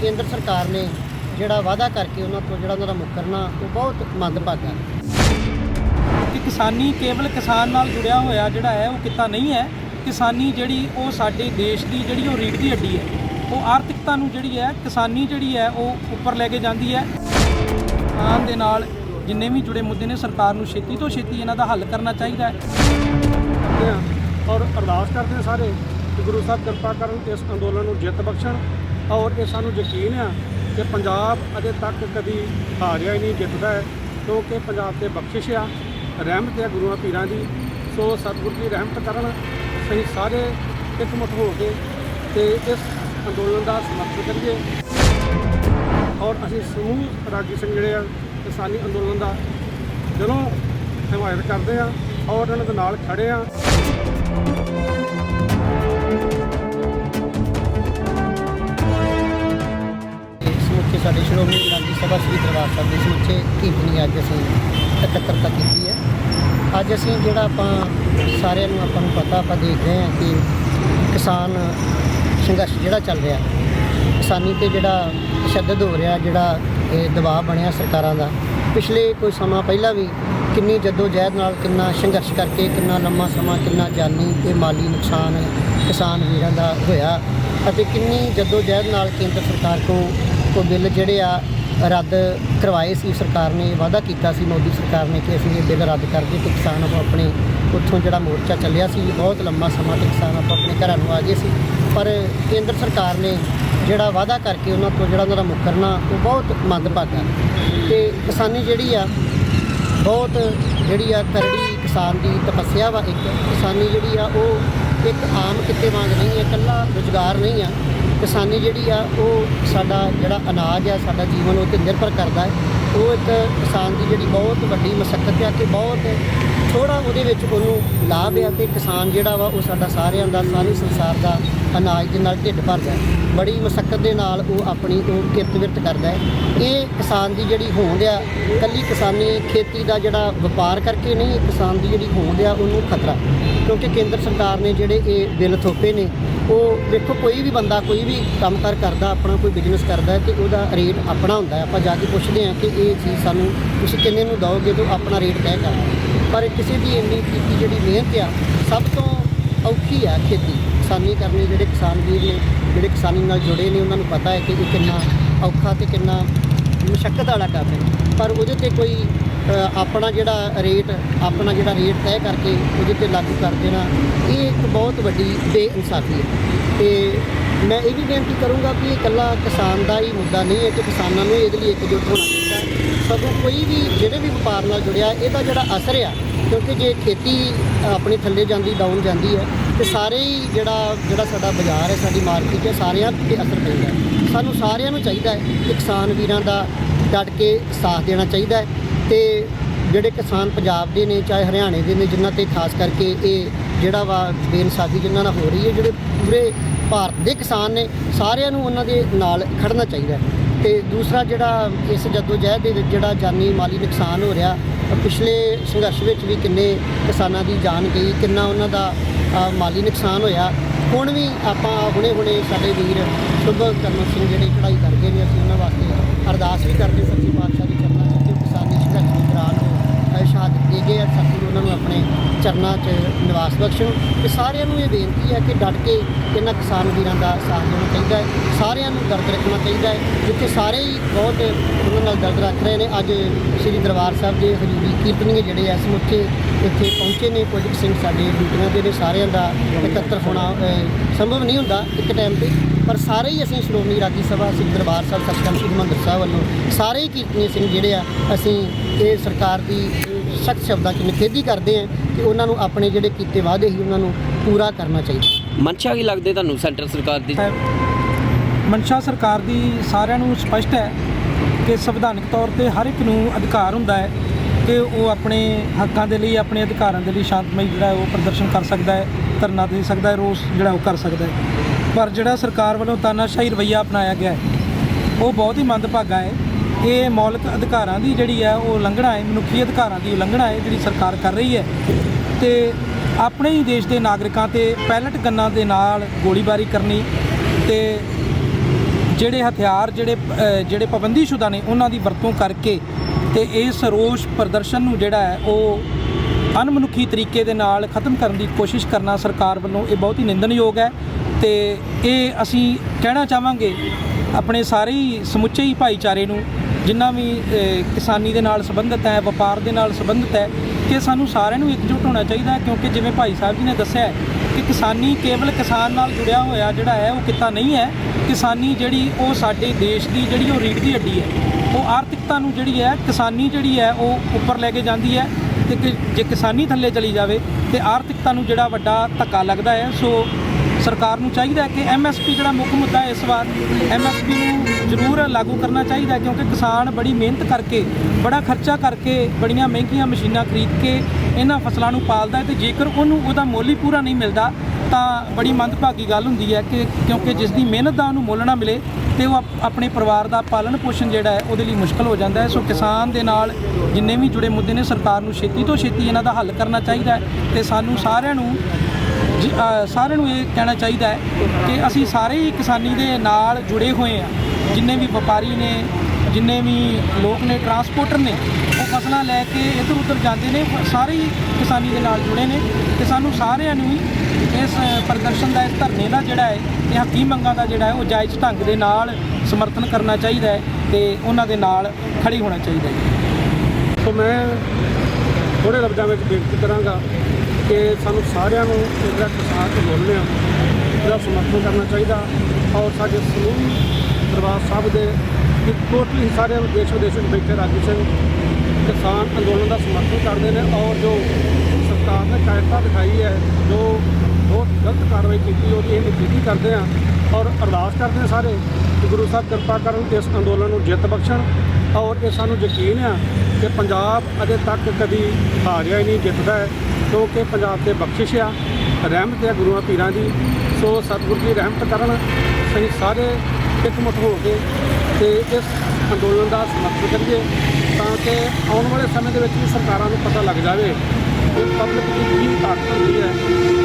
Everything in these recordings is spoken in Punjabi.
ਕੇਂਦਰ ਸਰਕਾਰ ਨੇ ਜਿਹੜਾ ਵਾਅਦਾ ਕਰਕੇ ਉਹਨਾਂ ਤੋਂ ਜਿਹੜਾ ਉਹਨਾਂ ਦਾ ਮੁੱਕਰਨਾ ਉਹ ਬਹੁਤ ਮੰਦਭਾਗਾ। ਹੈ ਕਿ ਕਿਸਾਨੀ ਕੇਵਲ ਕਿਸਾਨ ਨਾਲ ਜੁੜਿਆ ਹੋਇਆ ਜਿਹੜਾ ਹੈ ਉਹ ਕਿੱਤਾ ਨਹੀਂ ਹੈ। ਕਿਸਾਨੀ ਜਿਹੜੀ ਉਹ ਸਾਡੇ ਦੇਸ਼ ਦੀ ਜਿਹੜੀ ਉਹ ਰੀੜ ਦੀ ਹੱਡੀ ਹੈ ਉਹ ਆਰਥਿਕਤਾ ਨੂੰ ਜਿਹੜੀ ਹੈ ਕਿਸਾਨੀ ਜਿਹੜੀ ਹੈ ਉਹ ਉੱਪਰ ਲੈ ਕੇ ਜਾਂਦੀ ਹੈ। ਆਮ ਦੇ ਨਾਲ ਜਿੰਨੇ ਵੀ ਜੁੜੇ ਮੁੱਦੇ ਨੇ ਸਰਕਾਰ ਨੂੰ ਛੇਤੀ ਤੋਂ ਛੇਤੀ ਇਹਨਾਂ ਦਾ ਹੱਲ ਕਰਨਾ ਚਾਹੀਦਾ ਹੈ। ਔਰ ਅਰਦਾਸ ਕਰਦੇ ਹਾਂ ਸਾਰੇ ਕਿ ਗੁਰੂ ਸਾਹਿਬ ਕਿਰਪਾ ਕਰਨ ਤੇ ਇਸ ਅੰਦੋਲਨ ਨੂੰ ਜਿੱਤ ਬਖਸ਼ਣ। ਔਰ ਇਹ ਸਾਨੂੰ ਯਕੀਨ ਆ ਕਿ ਪੰਜਾਬ ਅਜੇ ਤੱਕ ਕਦੀ ਹਾਰਿਆ ਹੀ ਨਹੀਂ, ਜਿੱਤਦਾ ਹੈ, ਕਿਉਂਕਿ ਪੰਜਾਬ ਤੇ ਬਖਸ਼ਿਸ਼ ਆ, ਰਹਿਮਤ ਹੈ ਗੁਰੂਆਂ ਪੀਰਾਂ ਦੀ। ਸੋ ਸਤਿਗੁਰ ਜੀ ਰਹਿਮਤ ਕਰਨ, ਅਸੀਂ ਸਾਰੇ ਇਕਮੁੱਠ ਹੋ ਕੇ ਤੇ ਇਸ ਅੰਦੋਲਨ ਦਾ ਸਮਰਥਨ ਕਰੀਏ। ਔਰ ਅਸੀਂ ਸਮੂਹ ਰਾਗੀ ਸਿੰਘ ਜਿਹੜੇ ਆ, ਕਿਸਾਨੀ ਅੰਦੋਲਨ ਦਾ ਦਿਲੋਂ ਹਮਾਇਤ ਕਰਦੇ ਆ ਔਰ ਇਹਨਾਂ ਦੇ ਨਾਲ ਖੜੇ ਆ। ਸਾਡੇ ਸ਼੍ਰੋਮਣੀ ਗੁਰਦੁਆਰਾ ਸਭਾ ਸ੍ਰੀ ਦਰਬਾਰ ਸਾਹਿਬ ਦੇ ਸਮੁੱਚੇ ਕੀਰਤਨੀ ਅੱਜ ਅਸੀਂ ਇਕੱਤਰਤਾ ਕੀਤੀ ਹੈ। ਅੱਜ ਅਸੀਂ ਜਿਹੜਾ ਆਪਾਂ ਸਾਰਿਆਂ ਨੂੰ ਆਪਾਂ ਨੂੰ ਪਤਾ, ਆਪਾਂ ਦੇਖ ਰਹੇ ਹਾਂ ਕਿ ਕਿਸਾਨ ਸੰਘਰਸ਼ ਜਿਹੜਾ ਚੱਲ ਰਿਹਾ। ਕਿਸਾਨੀ ਤੇ ਜਿਹੜਾ ਤਸ਼ੱਦਦ ਹੋ ਰਿਹਾ, ਜਿਹੜਾ ਇਹ ਦਬਾਅ ਬਣਿਆ ਸਰਕਾਰਾਂ ਦਾ। ਪਿਛਲੇ ਕੋਈ ਸਮਾਂ ਪਹਿਲਾਂ ਵੀ ਕਿੰਨੀ ਜਹਿਦ ਨਾਲ ਕਿੰਨਾ ਸੰਘਰਸ਼ ਕਰਕੇ, ਕਿੰਨਾ ਲੰਮਾ ਸਮਾਂ, ਕਿੰਨਾ ਜਾਨੀ ਤੇ ਮਾਲੀ ਨੁਕਸਾਨ ਕਿਸਾਨ ਵੀਰਾਂ ਦਾ ਹੋਇਆ ਅਤੇ ਕਿੰਨੀ ਜਹਿਦ ਨਾਲ ਕੇਂਦਰ ਸਰਕਾਰ ਕੋ ਕੋ ਬਿੱਲ ਜਿਹੜੇ ਆ ਰੱਦ ਕਰਵਾਏ ਸੀ, ਸਰਕਾਰ ਨੇ ਵਾਅਦਾ ਕੀਤਾ ਸੀ, ਮੋਦੀ ਸਰਕਾਰ ਨੇ ਕਿ ਅਸੀਂ ਇਹ ਬਿੱਲ ਰੱਦ ਕਰਕੇ ਤੇ ਕਿਸਾਨ ਆਪੋ ਆਪਣੇ ਉੱਥੋਂ ਜਿਹੜਾ ਮੋਰਚਾ ਚੱਲਿਆ ਸੀ, ਬਹੁਤ ਲੰਮਾ ਸਮਾਂ ਤੇ ਕਿਸਾਨ ਆਪੋ ਆਪਣੇ ਘਰਾਂ ਨੂੰ ਆ ਗਏ ਸੀ। ਪਰ ਕੇਂਦਰ ਸਰਕਾਰ ਨੇ ਜਿਹੜਾ ਵਾਅਦਾ ਕਰਕੇ ਉਹਨਾਂ ਤੋਂ ਜਿਹੜਾ ਉਹਨਾਂ ਦਾ ਮੁੱਕਰਨਾ, ਉਹ ਬਹੁਤ ਮੰਦਭਾਗਾ ਤੇ ਕਿਸਾਨੀ ਜਿਹੜੀ ਆ, ਬਹੁਤ ਜਿਹੜੀ ਆ ਕਰੜੀ ਕਿਸਾਨ ਦੀ ਤਪੱਸਿਆ ਵਾ ਇੱਕ। ਕਿਸਾਨੀ ਜਿਹੜੀ ਆ, ਉਹ ਇੱਕ ਆਮ ਕਿੱਤੇ ਵਾਂਗ ਨਹੀਂ ਹੈ, ਇਕੱਲਾ ਰੁਜ਼ਗਾਰ ਨਹੀਂ ਆ। ਕਿਸਾਨੀ ਜਿਹੜੀ ਆ, ਉਹ ਸਾਡਾ ਜਿਹੜਾ ਅਨਾਜ ਆ, ਸਾਡਾ ਜੀਵਨ ਉਹ ਤੇ ਨਿਰਭਰ ਕਰਦਾ ਹੈ। ਉਹ ਇੱਕ ਕਿਸਾਨ ਦੀ ਜਿਹੜੀ ਬਹੁਤ ਵੱਡੀ ਮਸ਼ੱਕਤ ਆ ਕਿ ਬਹੁਤ ਥੋੜਾ ਉਹਦੇ ਵਿੱਚ ਉਹਨੂੰ ਲਾਭ ਆ ਤੇ ਕਿਸਾਨ ਜਿਹੜਾ ਵਾ, ਉਹ ਸਾਡਾ ਸਾਰਿਆਂ ਦਾ, ਸਾਰੇ ਸੰਸਾਰ ਦਾ ਅਨਾਜ ਦੇ ਨਾਲ ਢਿੱਡ ਭਰਦਾ ਹੈ। ਬੜੀ ਮਸ਼ੱਕਤ ਦੇ ਨਾਲ ਉਹ ਆਪਣੀ ਉਹ ਕਿਰਤ ਵਿਰਤ ਕਰਦਾ ਹੈ। ਇਹ ਕਿਸਾਨ ਦੀ ਜਿਹੜੀ ਹੋਂਦ ਆ, ਕੱਲੀ ਕਿਸਾਨੀ ਖੇਤੀ ਦਾ ਜਿਹੜਾ ਵਪਾਰ ਕਰਕੇ ਨਹੀਂ, ਇਹ ਕਿਸਾਨ ਦੀ ਜਿਹੜੀ ਹੋਂਦ ਆ, ਉਹਨੂੰ ਖਤਰਾ ਕਿਉਂਕਿ ਕੇਂਦਰ ਸਰਕਾਰ ਨੇ ਜਿਹੜੇ ਇਹ ਬਿੱਲ ਥੋਪੇ ਨੇ ਉਹ ਦੇਖੋ, ਕੋਈ ਵੀ ਬੰਦਾ ਕੋਈ ਵੀ ਕੰਮ ਕੰਮਕਾਰ ਕਰਦਾ, ਆਪਣਾ ਕੋਈ ਬਿਜ਼ਨਸ ਕਰਦਾ ਹੈ ਤੇ ਉਹਦਾ ਰੇਟ ਆਪਣਾ ਹੁੰਦਾ ਹੈ। ਆਪਾਂ ਜਾ ਕੇ ਪੁੱਛਦੇ ਹਾਂ ਕਿ ਇਹ ਚੀਜ਼ ਸਾਨੂੰ ਤੁਸੀਂ ਕਿੰਨੇ ਨੂੰ ਦਿਓਗੇ ਤਾਂ ਉਹ ਆਪਣਾ ਰੇਟ ਤੈਅ ਕਰਦਾ ਪਰ ਕਿਸੇ ਦੀ ਇੰਨੀ ਕੀਤੀ ਜਿਹੜੀ ਮਿਹਨਤ ਆ, ਸਭ ਤੋਂ ਔਖੀ ਆ ਖੇਤੀ। ਕਿਸਾਨੀ ਕਰਨੀ, ਜਿਹੜੇ ਕਿਸਾਨ ਵੀਰ ਨੇ, ਜਿਹੜੇ ਕਿਸਾਨੀ ਨਾਲ ਜੁੜੇ ਨੇ, ਉਹਨਾਂ ਨੂੰ ਪਤਾ ਹੈ ਕਿ ਇਹ ਕਿੰਨਾ ਔਖਾ ਤੇ ਕਿੰਨਾ ਮੁਸ਼ਕਲ ਵਾਲਾ ਕੰਮ ਹੈ। ਪਰ ਉਹਦੇ ਤੇ ਕੋਈ ਆਪਣਾ ਜਿਹੜਾ ਰੇਟ, ਆਪਣਾ ਜਿਹੜਾ ਰੇਟ ਤੈਅ ਕਰਕੇ ਉਹਦੇ ਤੇ ਲਾਗੂ ਕਰ ਦੇਣਾ, ਇਹ ਇੱਕ ਬਹੁਤ ਵੱਡੀ ਬੇਇਨਸਾਫੀ ਹੈ। ਤੇ ਮੈਂ ਇਹ ਵੀ ਬੇਨਤੀ ਕਰੂੰਗਾ ਕਿ ਇਹ ਇਕੱਲਾ ਕਿਸਾਨ ਦਾ ਹੀ ਮੁੱਦਾ ਨਹੀਂ ਹੈ ਕਿ ਕਿਸਾਨਾਂ ਨੂੰ ਇਹਦੇ ਲਈ ਇਕਜੁੱਟ ਹੋਣਾ ਚਾਹੀਦਾ ਸਗੋਂ ਕੋਈ ਵੀ ਜਿਹੜੇ ਵੀ ਵਪਾਰ ਨਾਲ ਜੁੜਿਆ, ਇਹਦਾ ਜਿਹੜਾ ਅਸਰ ਆ, ਕਿਉਂਕਿ ਜੇ ਖੇਤੀ ਆਪਣੇ ਥੱਲੇ ਜਾਂਦੀ ਡਾਊਨ ਜਾਂਦੀ ਹੈ, ਤੇ ਸਾਰੇ ਹੀ ਜਿਹੜਾ ਜਿਹੜਾ ਸਾਡਾ ਬਾਜ਼ਾਰ ਹੈ, ਸਾਡੀ ਮਾਰਕੀਟ ਹੈ, ਸਾਰਿਆਂ ਤੇ ਅਸਰ ਪੈਂਦਾ ਸਾਨੂੰ ਸਾਰਿਆਂ ਨੂੰ ਚਾਹੀਦਾ ਹੈ ਕਿ ਕਿਸਾਨ ਵੀਰਾਂ ਦਾ ਡਟ ਕੇ ਸਾਥ ਦੇਣਾ ਚਾਹੀਦਾ ਹੈ। ਤੇ ਜਿਹੜੇ ਕਿਸਾਨ ਪੰਜਾਬ ਦੇ ਨੇ, ਚਾਹੇ ਹਰਿਆਣੇ ਦੇ ਨੇ, ਜਿਨ੍ਹਾਂ ਤੇ ਖਾਸ ਕਰਕੇ ਇਹ ਜਿਹੜਾ ਵਾ ਬੇਇਨਸਾਫੀ ਜਿਨ੍ਹਾਂ ਨਾਲ ਹੋ ਰਹੀ ਹੈ, ਜਿਹੜੇ ਪੂਰੇ ਭਾਰਤ ਦੇ ਕਿਸਾਨ ਨੇ, ਸਾਰਿਆਂ ਨੂੰ ਉਹਨਾਂ ਦੇ ਨਾਲ ਖੜਨਾ ਚਾਹੀਦਾ ਹੈ। ਤੇ ਦੂਸਰਾ ਜਿਹੜਾ ਇਸ ਜਦੋਜਹਿਦ ਦੇ ਵਿੱਚ ਜਿਹੜਾ ਜਾਨੀ ਮਾਲੀ ਨੁਕਸਾਨ ਹੋ ਰਿਹਾ, ਪਿਛਲੇ ਸੰਘਰਸ਼ ਵਿੱਚ ਵੀ ਕਿੰਨੇ ਕਿਸਾਨਾਂ ਦੀ ਜਾਨ ਗਈ, ਕਿੰਨਾ ਉਹਨਾਂ ਦਾ ਮਾਲੀ ਨੁਕਸਾਨ ਹੋਇਆ, ਹੁਣ ਵੀ ਆਪਾਂ ਹੁਣੇ ਹੁਣੇ ਸਾਡੇ ਵੀਰ ਸ਼ੁਭ ਕਰਮ ਸਿੰਘ ਜਿਹੜੇ ਚੜ੍ਹਾਈ ਕਰ ਨੇ ਅਸੀਂ ਉਹਨਾਂ ਵਾਸਤੇ ਅਰਦਾਸ ਵੀ ਕਰਦੇ ਸੱਚੀ ਪਾਤਸ਼ਾਹ ਦੀ ਚਰਨਾਂ 'ਚ ਕਿ ਕਿਸਾਨੀ ਸੰਘਰਸ਼ ਦੇ ਦੌਰਾਨ ਉਹ ਅ, ਸ਼ਹਾਦਤ ਦੇ ਗਏ ਆ ਸਤਿਗੁਰੂ ਉਹਨਾਂ ਨੂੰ ਆਪਣੇ ਚਰਨਾਂ 'ਚ ਨਿਵਾਸ ਤੇ ਸਾਰਿਆਂ ਨੂੰ ਇਹ ਬੇਨਤੀ ਹੈ ਕਿ ਡਟ ਕੇ ਇਹਨਾਂ ਕਿਸਾਨ ਵੀਰਾਂ ਦਾ ਸਾਥ ਦੇਣਾ ਚਾਹੀਦਾ ਹੈ, ਸਾਰਿਆਂ ਨੂੰ ਦਰਦ ਰੱਖਣਾ ਚਾਹੀਦਾ ਹੈ, ਜਿੱਥੇ ਸਾਰੇ ਹੀ ਬਹੁਤ ਉਹਨਾਂ ਨਾਲ ਦਰਦ ਰੱਖ ਰਹੇ ਨੇ। ਅੱਜ ਸ੍ਰੀ ਦਰਬਾਰ ਸਾਹਿਬ ਦੇ ਹਜ਼ੂਰੀ ਕੀਰਤਨੀਏ ਜਿਹੜੇ ਆ ਸਮੁੱਚੇ ਇੱਥੇ ਪਹੁੰਚੇ ਨੇ। ਕੁਝ ਸਿੰਘ ਸਾਡੇ ਡਿਊਟੀਆਂ ਦੇ ਨੇ, ਸਾਰਿਆਂ ਦਾ ਇਕੱਤਰ ਹੋਣਾ ਸੰਭਵ ਨਹੀਂ ਹੁੰਦਾ ਇੱਕ ਟਾਈਮ ਤੇ। ਪਰ ਸਾਰੇ ਹੀ ਅਸੀਂ ਸ਼੍ਰੋਮਣੀ ਰਾਗੀ ਸਭਾ, ਸ੍ਰੀ ਦਰਬਾਰ ਸਾਹਿਬ ਸੱਚਖੰਡ ਸ੍ਰੀ ਹਰਿਮੰਦਰ ਸਾਹਿਬ ਵੱਲੋਂ ਸਾਰੇ ਹੀ ਕੀਰਤਨੀ ਸਿੰਘ ਜਿਹੜੇ ਆ, ਅਸੀਂ ਇਹ ਸਰਕਾਰ ਦੀ ਸਖਤ ਸ਼ਬਦਾਂ 'ਚ ਨਿਖੇਧੀ ਕਰਦੇ ਹਾਂ। ਕਿ ਉਹਨਾਂ ਨੂੰ ਆਪਣੇ ਜਿਹੜੇ ਕੀਤੇ ਵਾਅਦੇ ਸੀ ਉਹਨਾਂ ਨੂੰ ਪੂਰਾ ਕਰਨਾ ਚਾਹੀਦਾ। ਮਨਸ਼ਾ ਕੀ ਲੱਗਦੇ ਤੁਹਾਨੂੰ ਸੈਂਟਰ ਸਰਕਾਰ ਦੀ? ਮਨਸ਼ਾ ਸਰਕਾਰ ਦੀ ਸਾਰਿਆਂ ਨੂੰ ਸਪਸ਼ਟ ਹੈ ਕਿ ਸੰਵਿਧਾਨਕ ਤੌਰ ਤੇ ਹਰ ਇੱਕ ਨੂੰ ਅਧਿਕਾਰ ਹੁੰਦਾ ਹੈ ਕਿ ਉਹ ਆਪਣੇ ਹੱਕਾਂ ਦੇ ਲਈ ਆਪਣੇ ਅਧਿਕਾਰਾਂ ਦੇ ਲਈ ਸ਼ਾਂਤਮਈ ਜਿਹੜਾ ਉਹ ਪ੍ਰਦਰਸ਼ਨ ਕਰ ਸਕਦਾ ਹੈ ਧਰਨਾ ਦੇ ਸਕਦਾ ਹੈ ਰੋਸ ਜਿਹੜਾ ਉਹ ਕਰ ਸਕਦਾ ਹੈ। ਪਰ ਜਿਹੜਾ ਸਰਕਾਰ ਵੱਲੋਂ ਤਾਨਾਸ਼ਾਹੀ ਰਵੱਈਆ ਅਪਣਾਇਆ ਗਿਆ ਹੈ ਉਹ ਬਹੁਤ ਹੀ ਮੰਦਭਾਗਾ ਹੈ। ਇਹ ਮੌਲਿਕ ਅਧਿਕਾਰਾਂ ਦੀ ਜਿਹੜੀ ਹੈ ਉਹ ਉਲੰਘਣਾ ਹੈ, ਮਨੁੱਖੀ ਅਧਿਕਾਰਾਂ ਦੀ ਉਲੰਘਣਾ ਹੈ ਜਿਹੜੀ ਸਰਕਾਰ ਕਰ ਰਹੀ ਹੈ। ਤੇ ਆਪਣੇ ਹੀ ਦੇਸ਼ ਦੇ ਨਾਗਰਿਕਾਂ ਤੇ ਪੈਲਟ ਗੰਨਾਂ ਦੇ ਨਾਲ ਗੋਲੀਬਾਰੀ ਕਰਨੀ ਤੇ ਜਿਹੜੇ ਹਥਿਆਰ, ਜਿਹੜੇ ਜਿਹੜੇ ਪਾਬੰਦੀਸ਼ੁਦਾ ਨੇ ਉਹਨਾਂ ਦੀ ਵਰਤੋਂ ਕਰਕੇ ਤੇ ਇਸ ਰੋਸ ਪ੍ਰਦਰਸ਼ਨ ਨੂੰ ਜਿਹੜਾ ਹੈ ਉਹ ਅਣਮਨੁੱਖੀ ਤਰੀਕੇ ਦੇ ਨਾਲ ਖਤਮ ਕਰਨ ਦੀ ਕੋਸ਼ਿਸ਼ ਕਰਨਾ ਸਰਕਾਰ ਵੱਲੋਂ ਇਹ ਬਹੁਤ ਹੀ ਨਿੰਦਣਯੋਗ ਹੈ। ਤੇ ਇਹ ਅਸੀਂ ਕਹਿਣਾ ਚਾਹਾਂਗੇ ਆਪਣੇ ਸਾਰੇ ਹੀ ਸਮੁੱਚੇ ਹੀ ਭਾਈਚਾਰੇ ਨੂੰ ਜਿੰਨਾ ਵੀ ਕਿਸਾਨੀ ਦੇ ਨਾਲ ਸੰਬੰਧਿਤ ਹੈ, ਵਪਾਰ ਦੇ ਨਾਲ ਸੰਬੰਧਿਤ ਹੈ, ਕਿ ਸਾਨੂੰ ਸਾਰਿਆਂ ਨੂੰ ਇਕਜੁੱਟ ਹੋਣਾ ਚਾਹੀਦਾ ਕਿਉਂਕਿ ਜਿਵੇਂ ਭਾਈ ਸਾਹਿਬ ਜੀ ਨੇ ਦੱਸਿਆ ਕਿ ਕਿਸਾਨੀ ਕੇਵਲ ਕਿਸਾਨ ਨਾਲ ਜੁੜਿਆ ਹੋਇਆ ਜਿਹੜਾ ਹੈ, ਉਹ ਕਿੱਤਾ ਨਹੀਂ ਹੈ। ਕਿਸਾਨੀ ਜਿਹੜੀ ਉਹ ਸਾਡੇ ਦੇਸ਼ ਦੀ ਜਿਹੜੀ ਉਹ ਰੀੜ ਦੀ ਹੱਡੀ ਹੈ। ਉਹ ਆਰਥਿਕਤਾ ਨੂੰ ਜਿਹੜੀ ਹੈ, ਕਿਸਾਨੀ ਜਿਹੜੀ ਹੈ, ਉਹ ਉੱਪਰ ਲੈ ਕੇ ਜਾਂਦੀ ਹੈ। ਤੇ ਜੇ ਕਿਸਾਨੀ ਥੱਲੇ ਚਲੀ ਜਾਵੇ, ਤੇ ਆਰਥਿਕਤਾ ਨੂੰ ਜਿਹੜਾ ਵੱਡਾ ਧੱਕਾ ਲੱਗਦਾ ਹੈ, ਸੋ ਸਰਕਾਰ ਨੂੰ ਚਾਹੀਦਾ ਹੈ ਕਿ ਐਮਐਸਪੀ ਜਿਹੜਾ ਮੁੱਖ ਮੁੱਦਾ ਇਸ ਵਾਰ ਐਮਐਸਪੀ ਨੂੰ ਜ਼ਰੂਰ ਲਾਗੂ ਕਰਨਾ ਚਾਹੀਦਾ ਕਿਉਂਕਿ ਕਿਸਾਨ ਬੜੀ ਮਿਹਨਤ ਕਰਕੇ, ਬੜਾ ਖਰਚਾ ਕਰਕੇ ਬੜੀਆਂ ਮਹਿੰਗੀਆਂ ਮਸ਼ੀਨਾਂ ਖਰੀਦ ਕੇ ਇਹਨਾਂ ਫਸਲਾਂ ਨੂੰ ਪਾਲਦਾ ਹੈ ਤੇ ਜੇਕਰ ਉਹਨੂੰ ਉਹਦਾ ਮੁੱਲ ਹੀ ਪੂਰਾ ਨਹੀਂ ਮਿਲਦਾ, ਤਾਂ ਬੜੀ ਮੰਦਭਾਗੀ ਗੱਲ ਹੁੰਦੀ ਹੈ ਕਿ ਕਿਉਂਕਿ ਜਿਸ ਦੀ ਮਿਹਨਤ ਦਾ ਉਹਨੂੰ ਮੁੱਲ ਨਾ ਮਿਲੇ ਤੇ ਉਹ ਆਪਣੇ ਪਰਿਵਾਰ ਦਾ ਪਾਲਣ ਪੋਸ਼ਣ ਜਿਹੜਾ ਹੈ ਉਹਦੇ ਲਈ ਮੁਸ਼ਕਲ ਹੋ ਜਾਂਦਾ ਹੈ। ਸੋ ਕਿਸਾਨ ਦੇ ਨਾਲ ਜਿੰਨੇ ਵੀ ਜੁੜੇ ਮੁੱਦੇ ਨੇ, ਸਰਕਾਰ ਨੂੰ ਛੇਤੀ ਤੋਂ ਛੇਤੀ ਇਹਨਾਂ ਦਾ ਹੱਲ ਕਰਨਾ ਚਾਹੀਦਾ ਹੈ ਤੇ ਸਾਨੂੰ ਸਾਰਿਆਂ ਨੂੰ ਜ ਅ, ਸਾਰਿਆਂ ਨੂੰ ਇਹ ਕਹਿਣਾ ਚਾਹੀਦਾ ਹੈ ਕਿ ਅਸੀਂ ਸਾਰੇ ਹੀ ਕਿਸਾਨੀ ਦੇ ਨਾਲ ਜੁੜੇ ਹੋਏ ਆ ਜਿੰਨੇ ਵੀ ਵਪਾਰੀ ਨੇ ਜਿੰਨੇ ਵੀ ਲੋਕ ਨੇ ਟਰਾਂਸਪੋਰਟਰ ਨੇ ਉਹ ਫਸਲਾਂ ਲੈ ਕੇ ਇੱਧਰ ਉੱਧਰ ਜਾਂਦੇ ਨੇ ਸਾਰੇ ਹੀ ਕਿਸਾਨੀ ਦੇ ਨਾਲ ਜੁੜੇ ਨੇ ਤੇ ਸਾਨੂੰ ਸਾਰਿਆਂ ਨੂੰ ਹੀ ਇਸ ਪ੍ਰਦਰਸ਼ਨ ਦਾ ਇਸ ਧਰਨੇ ਦਾ ਜਿਹੜਾ ਹੈ ਇਹ ਹੱਕੀ ਮੰਗਾਂ ਦਾ ਜਿਹੜਾ ਹੈ ਉਹ ਜਾਇਜ਼ ਢੰਗ ਦੇ ਨਾਲ ਸਮਰਥਨ ਕਰਨਾ ਚਾਹੀਦਾ ਹੈ ਤੇ ਉਹਨਾਂ ਦੇ ਨਾਲ ਖੜੀ ਹੋਣਾ ਚਾਹੀਦਾ ਹੈ। ਸੋ ਮੈਂ ਥੋੜੇ ਲਫ਼ਜ਼ਾਂ ਵਿੱਚ ਬੇਨਤੀ ਕਰਾਂਗਾ ਕਿ ਸਾਨੂੰ ਸਾਰਿਆਂ ਨੂੰ ਜਿਹੜਾ ਕਿਸਾਨ ਅੰਦੋਲਨ ਆ ਇਹਦਾ ਸਮਰਥਨ ਕਰਨਾ ਚਾਹੀਦਾ। ਔਰ ਸਾਡੇ ਸਮੂਹ ਦਰਬਾਰ ਸਾਹਿਬ ਦੇ ਟੋਟਲੀ ਸਾਰੇ ਦੇਸ਼ ਵਿਦੇਸ਼ ਵਿੱਚ ਬੈਠੇ ਰਾਜੀ ਸਿੰਘ ਕਿਸਾਨ ਅੰਦੋਲਨ ਦਾ ਸਮਰਥਨ ਕਰਦੇ ਨੇ ਔਰ ਜੋ ਸਰਕਾਰ ਨੇ ਕਾਇਰਤਾ ਦਿਖਾਈ ਹੈ, ਜੋ ਬਹੁਤ ਗਲਤ ਕਾਰਵਾਈ ਕੀਤੀ, ਉਹਦੀ ਇਹ ਨਿਖੇਧੀ ਕਰਦੇ ਆ ਔਰ ਅਰਦਾਸ ਕਰਦੇ ਆ ਸਾਰੇ ਕਿ ਗੁਰੂ ਸਾਹਿਬ ਕਿਰਪਾ ਕਰਨ ਇਸ ਅੰਦੋਲਨ ਨੂੰ ਜਿੱਤ ਬਖਸ਼ਣ। ਔਰ ਇਹ ਸਾਨੂੰ ਯਕੀਨ ਆ ਕਿ ਪੰਜਾਬ ਅਜੇ ਤੱਕ ਕਦੀ ਹਾਰਿਆ ਹੀ ਨਹੀਂ, ਜਿੱਤਦਾ ਹੈ। ਜੋ ਕਿ ਪੰਜਾਬ ਤੇ ਬਖਸ਼ਿਸ਼ ਆ, ਰਹਿਮਤ ਹੈ ਗੁਰੂਆਂ ਪੀਰਾਂ ਦੀ। ਸੋ ਸਤਿਗੁਰੂ ਜੀ ਰਹਿਮਤ ਕਰਨ ਸਹੀ ਸਾਰੇ ਇਕਮੁੱਠ ਹੋ ਕੇ ਤੇ ਇਸ ਅੰਦੋਲਨ ਦਾ ਸਮਰਥਨ ਕਰੀਏ ਤਾਂ ਕਿ ਆਉਣ ਵਾਲੇ ਸਮੇਂ ਦੇ ਵਿੱਚ ਵੀ ਸਰਕਾਰਾਂ ਨੂੰ ਪਤਾ ਲੱਗ ਜਾਵੇ ਕਿ ਪਬਲਿਕ ਦੀ ਕੀ ਤਾਕਤ ਹੁੰਦੀ ਹੈ।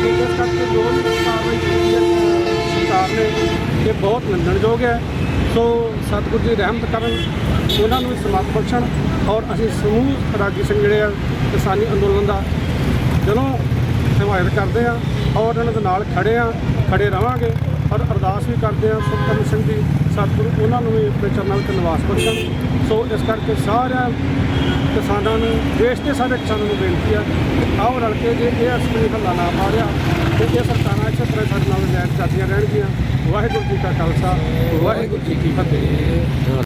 ਤੇ ਇਸ ਕਰਕੇ ਜੋ ਵੀ ਕਾਰਵਾਈ ਕੀਤੀ ਹੈ, ਸਰਕਾਰ ਨੇ, ਇਹ ਬਹੁਤ ਨਿੰਦਣਯੋਗ ਹੈ। ਸੋ ਸਤਿਗੁਰੂ ਜੀ ਰਹਿਮਤ ਕਰਨ, ਉਹਨਾਂ ਨੂੰ ਵੀ ਸਮਰਥ ਬਖਸ਼ਣ ਔਰ ਅਸੀਂ ਸਮੂਹ ਰਾਗੀ ਸਿੰਘ ਜਿਹੜੇ ਆ, ਕਿਸਾਨੀ ਅੰਦੋਲਨ ਦਾ ਦਿਲੋਂ ਹਮਾਇਤ ਕਰਦੇ ਆ ਔਰ ਉਹਨਾਂ ਦੇ ਨਾਲ ਖੜੇ ਆ, ਖੜੇ ਰਵਾਂਗੇ। ਔਰ ਅਰਦਾਸ ਵੀ ਕਰਦੇ ਆ ਸੁਖਕਰਨ ਸਿੰਘ ਜੀ ਸਤਿਗੁਰੂ ਉਹਨਾਂ ਨੂੰ ਵੀ ਆਪਣੇ ਚਰਨਾਂ ਵਿੱਚ ਨਿਵਾਸ ਬਖਸ਼ਣ। ਸੋ ਇਸ ਕਰਕੇ ਸਾਰਿਆਂ ਕਿਸਾਨਾਂ ਨੂੰ ਦੇਸ਼ ਦੇ ਸਾਰੇ ਕਿਸਾਨਾਂ ਨੂੰ ਬੇਨਤੀ ਆ ਆਓ ਰਲ ਕੇ ਜੇ ਇਹ ਅਸਲੀ ਹੱਲਾ ਨਾ ਮਾਰਿਆ, ਤੇ ਇਹ ਸਰਕਾਰਾਂ ਇਸੇ ਤਰ੍ਹਾਂ ਸਾਡੇ ਨਾਲ ਲੈਣ ਚੱਲਦੀਆਂ ਰਹਿਣਗੀਆਂ। ਵਾਹਿਗੁਰੂ ਜੀ ਕਾ ਖਾਲਸਾ, ਵਾਹਿਗੁਰੂ ਜੀ ਕੀ ਫਤਿਹ।